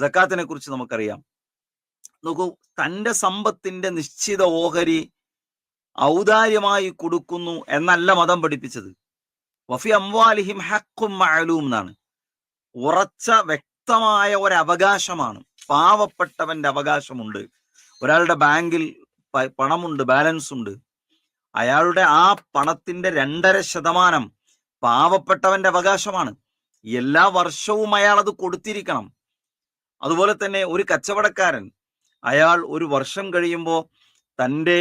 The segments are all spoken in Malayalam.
സക്കാത്തിനെ കുറിച്ച് നമുക്കറിയാം. നോക്കൂ തന്റെ സമ്പത്തിന്റെ നിശ്ചിത ഓഹരി ഔദാര്യമായി കൊടുക്കുന്നു എന്നല്ല മതം പഠിപ്പിച്ചത്. വഫി അംവാലിഹിം ഹക്കും മഅലൂം എന്നാണ്. ഉറച്ച വ്യക്തമായ ഒരു അവകാശമാണ് പാവപ്പെട്ടവന്റെ അവകാശമുണ്ട്. ഒരാളുടെ ബാങ്കിൽ പണമുണ്ട് ബാലൻസ് ഉണ്ട് അയാളുടെ ആ പണത്തിന്റെ രണ്ടര ശതമാനം പാവപ്പെട്ടവന്റെ അവകാശമാണ്. എല്ലാ വർഷവും അയാൾ അത് കൊടുത്തിരിക്കണം. അതുപോലെ തന്നെ ഒരു കച്ചവടക്കാരൻ അയാൾ ഒരു വർഷം കഴിയുമ്പോൾ തന്റെ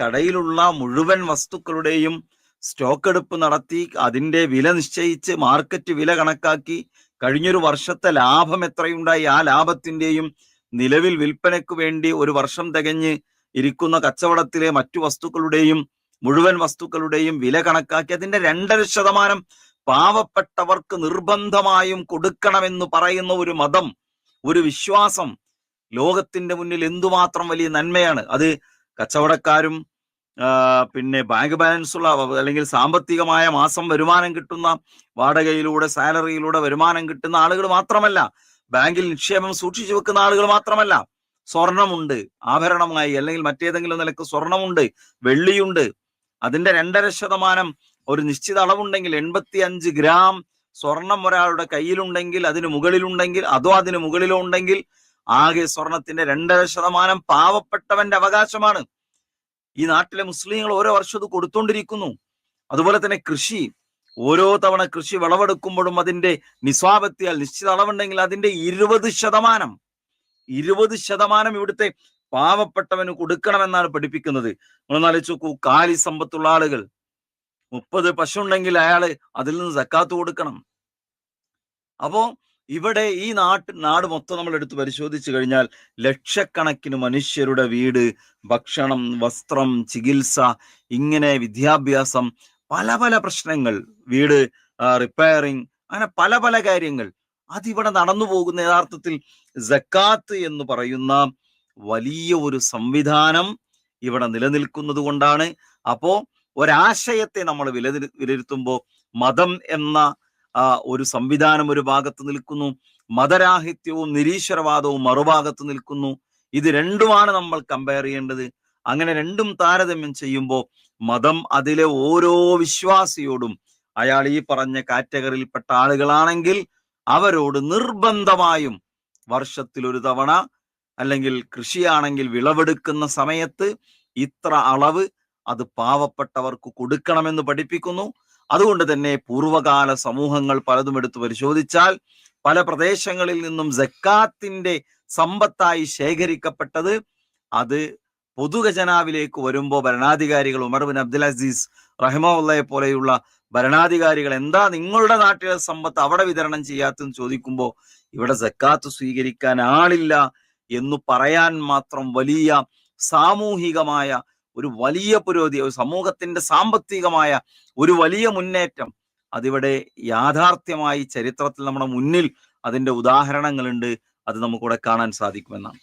കടയിലുള്ള മുഴുവൻ വസ്തുക്കളുടെയും സ്റ്റോക്ക് എടുപ്പ് നടത്തി അതിന്റെ വില നിശ്ചയിച്ച് മാർക്കറ്റ് വില കണക്കാക്കി കഴിഞ്ഞൊരു വർഷത്തെ ലാഭം എത്രയുണ്ടായി ആ ലാഭത്തിന്റെയും നിലവിൽ വിൽപ്പനയ്ക്ക് വേണ്ടി ഒരു വർഷം തികഞ്ഞ് ഇരിക്കുന്ന കച്ചവടത്തിലെ മറ്റു വസ്തുക്കളുടെയും മുഴുവൻ വസ്തുക്കളുടെയും വില കണക്കാക്കി അതിന്റെ രണ്ടര ശതമാനം പാവപ്പെട്ടവർക്ക് നിർബന്ധമായും കൊടുക്കണമെന്ന് പറയുന്ന ഒരു മതം ഒരു വിശ്വാസം ലോകത്തിന്റെ മുന്നിൽ എന്തുമാത്രം വലിയ നന്മയാണ്. അത് കച്ചവടക്കാരും പിന്നെ ബാങ്ക് ബാലൻസ് ഉള്ള അല്ലെങ്കിൽ സാമ്പത്തികമായ മാസം വരുമാനം കിട്ടുന്ന വാടകയിലൂടെ സാലറിയിലൂടെ വരുമാനം കിട്ടുന്ന ആളുകൾ മാത്രമല്ല ബാങ്കിൽ നിക്ഷേപം സൂക്ഷിച്ചു വെക്കുന്ന ആളുകൾ മാത്രമല്ല സ്വർണമുണ്ട് ആഭരണമായി അല്ലെങ്കിൽ മറ്റേതെങ്കിലും നിലയ്ക്ക് സ്വർണമുണ്ട് വെള്ളിയുണ്ട്. അതിന്റെ രണ്ടര ശതമാനം ഒരു നിശ്ചിത അളവുണ്ടെങ്കിൽ എൺപത്തി അഞ്ച് ഗ്രാം സ്വർണം ഒരാളുടെ കയ്യിലുണ്ടെങ്കിൽ അതിന് മുകളിലുണ്ടെങ്കിൽ അതോ അതിന് മുകളിലോ ഉണ്ടെങ്കിൽ ആകെ സ്വർണത്തിന്റെ രണ്ടര ശതമാനം പാവപ്പെട്ടവന്റെ അവകാശമാണ്. ഈ നാട്ടിലെ മുസ്ലിങ്ങൾ ഓരോ വർഷം ഇത് കൊടുത്തോണ്ടിരിക്കുന്നു. അതുപോലെ തന്നെ കൃഷി. ഓരോ തവണ കൃഷി വിളവെടുക്കുമ്പോഴും അതിന്റെ നിസ്വാപത്തിയാൽ നിശ്ചിത അളവുണ്ടെങ്കിൽ അതിന്റെ ഇരുപത് ശതമാനം ഇരുപത് ശതമാനം ഇവിടുത്തെ പാവപ്പെട്ടവന് കൊടുക്കണമെന്നാണ് പഠിപ്പിക്കുന്നത്. നിങ്ങൾ ആലോചിച്ച് നോക്കൂ കാലി സമ്പത്തുള്ള ആളുകൾ മുപ്പത് പശു ഉണ്ടെങ്കിൽ അയാൾ അതിൽ നിന്ന് സക്കാത്ത് കൊടുക്കണം. അപ്പോ ഇവിടെ ഈ നാട്ട് നാട് മൊത്തം നമ്മൾ എടുത്ത് പരിശോധിച്ചു കഴിഞ്ഞാൽ ലക്ഷക്കണക്കിന് മനുഷ്യരുടെ വീട് ഭക്ഷണം വസ്ത്രം ചികിത്സ ഇങ്ങനെ വിദ്യാഭ്യാസം പല പല പ്രശ്നങ്ങൾ. വീട് റിപ്പയറിങ് അങ്ങനെ പല പല കാര്യങ്ങൾ. അതിവിടെ നടന്നു പോകുന്ന യഥാർത്ഥത്തിൽ ജക്കാത്ത് എന്ന് പറയുന്ന വലിയ ഒരു സംവിധാനം ഇവിടെ നിലനിൽക്കുന്നത് കൊണ്ടാണ് അപ്പോ ഒരാശയത്തെ നമ്മൾ വില വിലയിരുത്തുമ്പോൾ മതം എന്ന ഒരു സംവിധാനം ഒരു ഭാഗത്ത് നിൽക്കുന്നു. മതരാഹിത്യവും നിരീശ്വരവാദവും മറുഭാഗത്ത് നിൽക്കുന്നു. ഇത് രണ്ടുമാണ് നമ്മൾ കമ്പയർ ചെയ്യേണ്ടത്. അങ്ങനെ രണ്ടും താരതമ്യം ചെയ്യുമ്പോൾ മതം അതിലെ ഓരോ വിശ്വാസിയോടും അയാൾ ഈ പറഞ്ഞ കാറ്റഗറിയിൽപ്പെട്ട ആളുകളാണെങ്കിൽ അവരോട് നിർബന്ധമായും വർഷത്തിൽ ഒരു തവണ അല്ലെങ്കിൽ കൃഷിയാണെങ്കിൽ വിളവെടുക്കുന്ന സമയത്ത് ഇത്ര അളവ് അത് പാവപ്പെട്ടവർക്ക് കൊടുക്കണമെന്ന് പഠിപ്പിക്കുന്നു. അതുകൊണ്ട് തന്നെ പൂർവകാല സമൂഹങ്ങൾ പലതും എടുത്തു പരിശോധിച്ചാൽ പല പ്രദേശങ്ങളിൽ നിന്നും ജക്കാത്തിന്റെ സമ്പത്തായി ശേഖരിക്കപ്പെട്ടത് അത് പൊതുഖജനാവിലേക്ക് വരുമ്പോൾ ഭരണാധികാരികൾ ഉമർ ബിൻ അബ്ദുൽ അസീസ് റഹിമുള്ളയെ പോലെയുള്ള ഭരണാധികാരികൾ എന്താ നിങ്ങളുടെ നാട്ടിലെ സമ്പത്ത് അവിടെ വിതരണം ചെയ്യാത്തെന്ന് ചോദിക്കുമ്പോൾ ഇവിടെ ജക്കാത്ത് സ്വീകരിക്കാൻ ആളില്ല എന്ന് പറയാൻ മാത്രം വലിയ സാമൂഹികമായ ഒരു വലിയ പുരോഗതി ഒരു സമൂഹത്തിന്റെ സാമ്പത്തികമായ ഒരു വലിയ മുന്നേറ്റം. അതിവിടെ യാഥാർത്ഥ്യമായി ചരിത്രത്തിൽ നമ്മുടെ മുന്നിൽ അതിന്റെ ഉദാഹരണങ്ങളുണ്ട്. അത് നമുക്കിവിടെ കാണാൻ സാധിക്കുമെന്നാണ്.